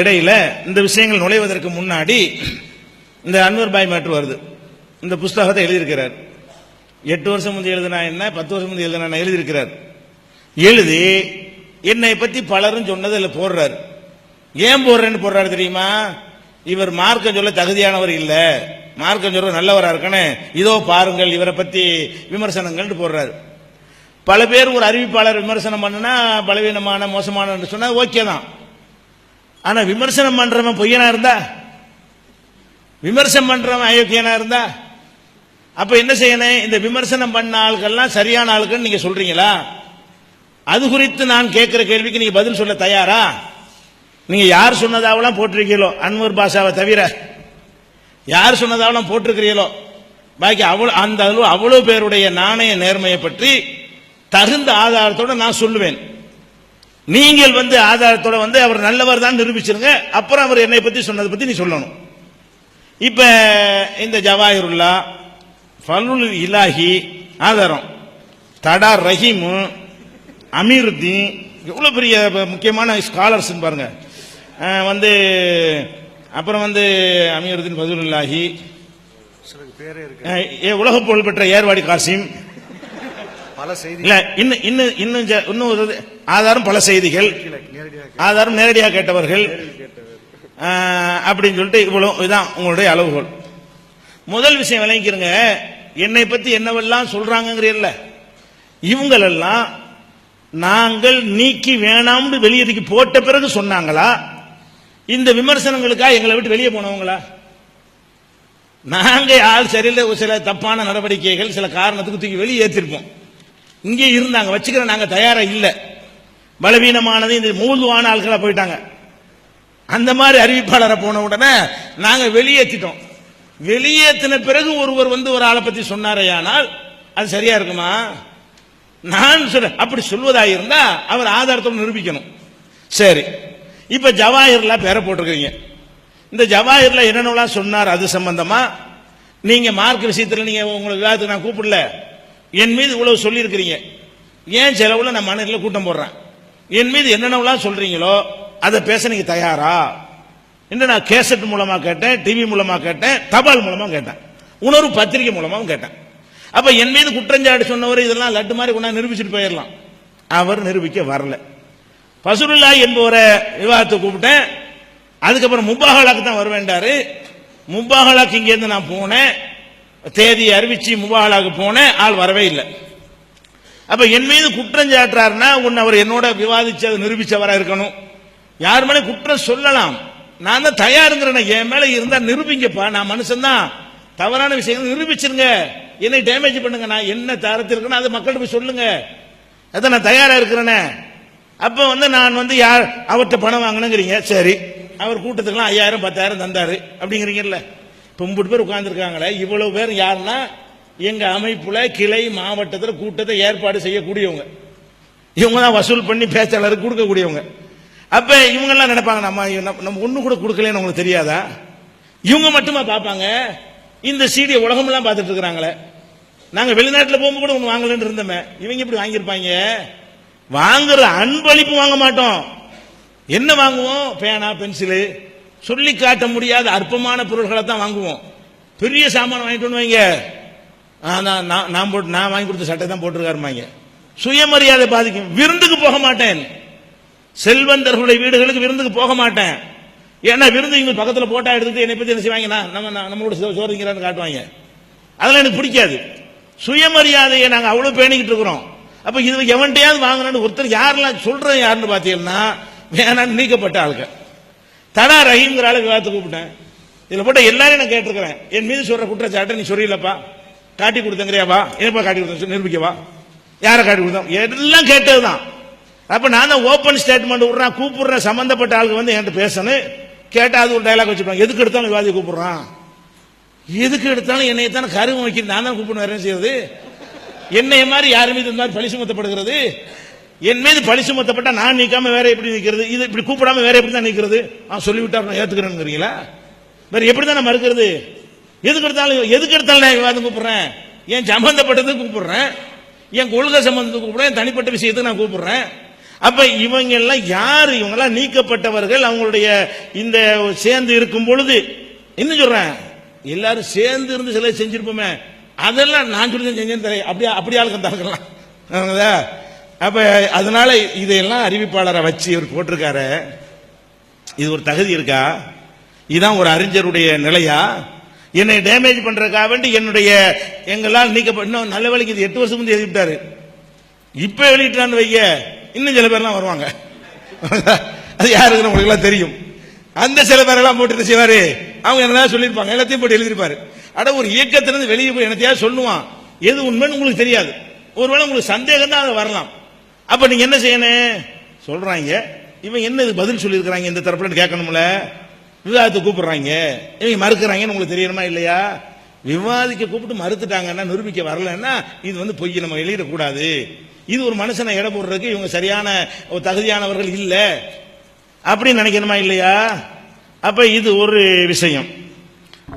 இடையில இந்த விஷயங்கள் நுழைவதற்கு முன்னாடி இந்த அன்வர் பாய் மேட்ரு வருது. இந்த புஸ்தகத்தை எழுதியிருக்கிறார். எட்டு வருஷம் முந்தைய எழுதினா என்ன? பத்து வருஷம் முந்தைய எழுதினா எழுதியிருக்கிறார். எழுதி என்னை பத்தி பலரும் சொன்னது இல்லை போடுறாரு. ஏன் போடுறேன்னு போடுறாரு தெரியுமா? இவர் மார்க்கம் சொல்ல தகுதியானவர் இல்லை. மார்க்கம் சொல்ல நல்லவராக இருக்கனே. இதோ பாருங்கள் இவரை பத்தி விமர்சனங்கள்னு போடுறாரு. பல பேர் ஒரு அறிவிப்பாளர் விமர்சனம் பண்ணுனா பலவீனமான மோசமான சொன்னா ஓகே தான். ஆனா விமர்சனம் பண்றவன் பொய்யனா இருந்தா? விமர்சனம் பண்றவன் அயோக்கியனா இருந்தா? அப்ப என்ன செய்யணும்? இந்த விமர்சனம் பண்ண ஆட்கள்லாம் சரியான ஆளுக்குன்னு நீங்க சொல்றீங்களா? அது குறித்து நான் கேட்கிற கேள்விக்கு நீங்க பதில் சொல்ல தயாரா? நீங்க யார் சொன்னதாவெல்லாம் போட்டிருக்கீங்களோ? அன்வர் பாஷாவை தவிர. யார் சொன்னதாவெல்லாம் போட்டிருக்கிறீங்களோ? பாக்கி அவ்வளோ அந்த அளவு அவ்வளோ பேருடைய நாணய நேர்மையை பற்றி தகுந்த ஆதாரத்தோட நான் சொல்லுவேன். நீங்கள் வந்து ஆதாரத்தோட வந்து அவர் நல்லவர் தான் நிரூபிச்சிருங்க. அப்புறம் அவர் என்னை பத்தி சொன்னதை பத்தி நீ சொல்லணும். இப்ப இந்த ஜவாஹிருல்லா ஃபலுல் இலாஹி ஆதாரம். தடா ரஹீம் அமீருத்தீன் எவ்வளவு பெரிய முக்கியமான ஸ்காலர்ஸ் பாருங்க. வந்து அப்புறம் வந்து அஹ் ஏ- உலக புகழ்பெற்ற ஏர்வாடி காசிம். பல செய்தி இல்ல இன்னும் இன்னும் இன்னும் இன்னும் ஆதாரம் பல செய்திகள். ஆதாரம் நேரடியாக கேட்டவர்கள். அப்படின்னு சொல்லிட்டு இவ்வளவு இதான் உங்களுடைய அளவுகோல். முதல் விஷயம் விளங்கிக்கிறங்க என்னை பத்தி என்னவெல்லாம் சொல்றாங்கங்கிறீல்ல இவங்களெல்லாம் நாங்கள் நீக்கி வேணாம்னு வெளியே போட்ட பிறகு சொன்னாங்களா? இந்த விமர்சனங்களுக்காக எங்களை விட்டு வெளியே போனவங்களா? நாங்க ஆள் சரியில்லை ஒரு சில தப்பான நடவடிக்கைகள் சில காரணத்துக்கு தூக்கி வெளியே ஏற்றிருப்போம் இங்கே இருந்தாங்க வச்சுக்கிற நாங்க தயாரா இல்ல. பலவீனமானது இந்த மூழ்குவான ஆட்களா போயிட்டாங்க. அந்த மாதிரி அறிவிப்பாளரை போன உடனே நாங்க வெளியேற்றிட்டோம் வெளியேற்றின பிறகு ஒருவர் வந்து ஒரு ஆளை பத்தி சொன்னாரையானால் அது சரியா இருக்குமா? நான் சொல்ல அப்படி சொல்வதாக இருந்தா அவர் ஆதாரத்தோடு நிரூபிக்கணும். சரி இப்ப ஜவாஹிர்லா பேரை போட்டிருக்கீங்க இந்த ஜவாஹிர்ல என்னென்னலாம் சொன்னார் அது சம்பந்தமா? நீங்க மார்க் விஷயத்தில் நீங்க உங்களுக்கு விவாதத்துக்கு நான் கூப்பிடல. என் மீது இவ்வளவு சொல்லியிருக்கிறீங்க. ஏன் செலவுல நான் மனதில் கூட்டம் போடுறேன்? என் மீது என்னென்னலாம் சொல்றீங்களோ அதை பேச நீங்க தயாரா? என்று நான் கேசட் மூலமா கேட்டேன் டிவி மூலமா கேட்டேன் தபால் மூலமா கேட்டேன். உணர்வு பத்திரிகை மூலமாகவும் கேட்டேன். அப்ப என் மீது குற்றஞ்சாட்டு சொன்னவர் இதெல்லாம் லட்டு மாதிரி கொண்டா நிரூபிச்சுட்டு போயிடலாம். அவர் நிரூபிக்க வரல. பசுருல்லா என்பவரை விவாதத்தை கூப்பிட்டேன். அதுக்கப்புறம் முப்பாகலாக்கு தான் வருவேண்டாரு முப்பாகலாக்கு இங்கேருந்து நான் போனேன். தேதி அறிவிச்சு முபாகலாக்கு போனேன் ஆள் வரவே இல்லை. அப்ப என் மீது குற்றம் சாட்டுறாருன்னா உன்னை அவர் என்னோட விவாதிச்சு அதை நிரூபிச்சவரா இருக்கணும். யார் மேலே குற்றம் சொல்லலாம்? நான் தான் தயாருங்கிறேன் என் மேல இருந்தா நிரூபிங்கப்பா. நான் மனுஷன் தான் தவறான விஷயங்கள் நிரூபிச்சிருங்க. என்னை டேமேஜ் பண்ணுங்க. நான் என்ன தரத்தில் இருக்கணும் அதை மக்கள்கிட்ட போய் சொல்லுங்க. அதான் நான் தயாரா இருக்கிறேனே. அப்ப வந்து நான் வந்து யார் அவர்கிட்ட பணம் வாங்கினுங்கிறீங்க சரி. அவர் கூட்டத்துக்குலாம் ஐயாயிரம் பத்தாயிரம் தந்தாரு. அப்படிங்கிறீங்கல்ல. இப்ப பேர் உட்கார்ந்துருக்காங்களே இவ்வளவு பேர் யாருன்னா எங்க அமைப்புல கிளை மாவட்டத்தில் கூட்டத்தை ஏற்பாடு செய்யக்கூடியவங்க. இவங்க தான் வசூல் பண்ணி பேச்சாளருக்கு கொடுக்கக்கூடியவங்க. அப்ப இவங்க எல்லாம் நினைப்பாங்க நம்ம நம்ம- நம்ம ஒண்ணு கூட கொடுக்கலன்னு உங்களுக்கு தெரியாதா? இவங்க மட்டுமா பார்ப்பாங்க? இந்த சீடியை உலகமெல்லாம் பார்த்துட்டு இருக்கிறாங்களே. நாங்க வெளிநாட்டில் போகும்போது கூட ஒன்று வாங்கலன்னு இருந்தோமே. இவங்க இப்படி வாங்கியிருப்பாங்க? வாங்குற அன்பளிப்பு வாங்க மாட்டோம். என்ன வாங்குவோம்? பேனா பென்சிலு. சொல்லி காட்ட முடியாத அற்பமான பொருள்களை தான் வாங்குவோம். பெரிய சாமான வாங்கிட்டு வந்து வைங்க. நான் நான் போட்டு நான் வாங்கி கொடுத்த சட்டை தான் போட்டிருக்காருமாங்க சுயமரியாதை பாதிக்கும். விருந்துக்கு போக மாட்டேன். செல்வந்தர்களுடைய வீடுகளுக்கு விருந்துக்கு போக மாட்டேன். ஏன்னா விருந்து இவங்க பக்கத்தில் போட்டா எடுத்துட்டு என்னை பத்தி என்ன செய்வாங்கன்னா நம்ம நம்மளோட சோ- சோறுங்கிறான்னு காட்டுவாங்க. அதெல்லாம் எனக்கு பிடிக்காது. சுயமரியாதையை நாங்கள் அவ்வளோ பேணிக்கிட்டு இருக்கிறோம். அப்போ இது எவன்ட்டையாவது வாங்கணும்னு ஒருத்தர் யாரெல்லாம் சொல்கிறேன் யாருன்னு பார்த்தீங்கன்னா வேணான்னு நீக்கப்பட்ட ஆளுங்க தடா ரஹீம்ங்கிற ஆளு விவாதத்தை கூப்பிட்டேன். இதில் போட்ட எல்லாரும் நான் கேட்டிருக்கிறேன். என் மீது சொல்ற குற்றச்சாட்டை நீ சொல்லிடலப்பா. காட்டி கொடுத்தங்கிறியாவா என்னப்பா காட்டி கொடுத்தேன் நிரூபிக்கவா யாரை காட்டி கொடுத்தோம் எல்லாம் கேட்டதுதான். அப்ப நான் தான் ஓப்பன் ஸ்டேட்மெண்ட் விடுறேன் கூப்பிடுறேன். சம்பந்தப்பட்ட ஆளுக்கு வந்து என்கிட்ட பேசணும். கேட்டால் அது ஒரு டைலாக் வச்சுப்பாங்க. எதுக்கு எடுத்தாலும் விவாதி கூப்பிடுறான். எதுக்கு எடுத்தாலும் என்னை தானே கருவம் வைக்கிறது நான் தான் கூப்பிடணும் வேற என்ன செய்யறது? என்னைய மாதிரி யார் மீது இந்த மாதிரி பழி சுமத்தப்படுகிறது? என் மீது பழி சுமத்தப்பட்ட நான் நீக்காம வேற எப்படி நிக்கிறது? இது இப்படி கூப்பிடாம வேற எப்படி தான் நிக்கிறது? நான் சொல்லிவிட்டா நான் ஏத்துக்கிறேங்கிறீங்களா வேற எப்படி தான் நான் மறுக்கிறது? எதுக்கு எடுத்தாலும் எதுக்கு எடுத்தாலும் நான் விவாதம் கூப்பிடுறேன்? என் சம்பந்தப்பட்டதுக்கு கூப்பிடுறேன். என் கொள்கை சம்பந்தத்துக்கு கூப்பிடுறேன். என் தனிப்பட்ட விஷயத்துக்கு நான் கூப்பிடுறேன். அப்ப இவங்க எல்லாம் யார்? இவங்க எல்லாம் நீக்கப்பட்டவர்கள். அவங்களுடைய இந்த சேர்ந்து இருக்கும் பொழுது என்ன சொல்றேன்? எல்லாரும் சேர்ந்து இருந்து சிலை செஞ்சிருப்போமே. அதெல்லாம் நான் சொல்லி தான் செஞ்சேன்னு தெரியல. அப்படியே அப்படி ஆளுக்கு தரக்கலாம் அப்ப அதனால இதையெல்லாம் அறிவிப்பாளரை வச்சு இவர் போட்டிருக்காரு. இது ஒரு தகுதி இருக்கா? இதுதான் ஒரு அறிஞருடைய நிலையா? என்னை டேமேஜ் பண்றதுக்காக வேண்டி என்னுடைய எங்களால் நீக்கப்பட்ட இன்னும் நல்ல வேலைக்கு இது எட்டு வருஷம் முந்தைய எழுதிவிட்டாரு. இப்ப வெளியிட்டான்னு வைய இன்னும் சில பேர்லாம் வருவாங்க. அது யாருக்கு உங்களுக்கு எல்லாம் தெரியும். அந்த சில பேரெல்லாம் போட்டு செய்வாரு? அவங்க என்ன சொல்லியிருப்பாங்க எல்லாத்தையும் போட்டு எழுதியிருப்பாரு. அட ஒரு இயக்கத்திலிருந்து வெளியே போய் என்னத்தையா சொல்லுவான். எது உண்மைன்னு உங்களுக்கு தெரியாது. ஒருவேளை உங்களுக்கு சந்தேகம் தான் அது வரலாம். அப்ப நீங்க என்ன செய்யணும்? சொல்றாங்க. இவன் என்ன இது பதில் சொல்லியிருக்கிறாங்க இந்த தரப்புல கேட்கணும்ல? விவாதத்தை கூப்பிடுறாங்க. இவங்க மறுக்கிறாங்கன்னு உங்களுக்கு தெரியணுமா இல்லையா? விவாதிக்க கூப்பிட்டு மறுத்துட்டாங்கன்னா நிரூபிக்க வரலன்னா இது வந்து பொய் நம்ம வெளியிடக்கூடாது இது ஒரு மனுஷனை எடை போடுறதுக்கு இவங்க சரியான ஒரு தகுதியானவர்கள் இல்லை. அப்படின்னு நினைக்கணுமா இல்லையா? அப்ப இது ஒரு விஷயம்.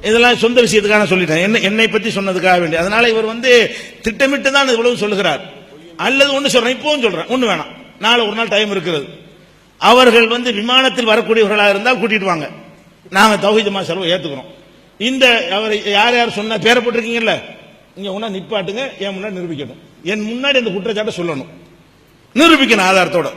இதெல்லாம் சொந்த விஷயத்துக்காக சொல்லிட்டேன். என்ன என்னை பத்தி சொன்னதுக்காக வேண்டிய அதனால இவர் வந்து திட்டமிட்டு தான் இவ்வளவு சொல்லுகிறார். அல்லது ஒண்ணு சொல்றேன். இப்பவும் சொல்றேன். ஒண்ணு வேணாம். நாளை ஒரு நாள் டைம் இருக்கிறது. அவர்கள் வந்து விமானத்தில் வரக்கூடியவர்களாக இருந்தால் கூட்டிட்டு வாங்க. நாங்கள் தௌஹீத் செலவு ஏத்துக்கிறோம். இந்த அவர் யார் யார் சொன்ன பேரை போட்டிருக்கீங்கல்ல? இங்க ஒன்றா நிப்பாட்டுங்க. என் முன்னாடி நிரூபிக்கணும் என் முன்னாடி அந்த குற்றச்சாட்டை சொல்லணும். நிரூபிக்கணும் ஆதாரத்தோட.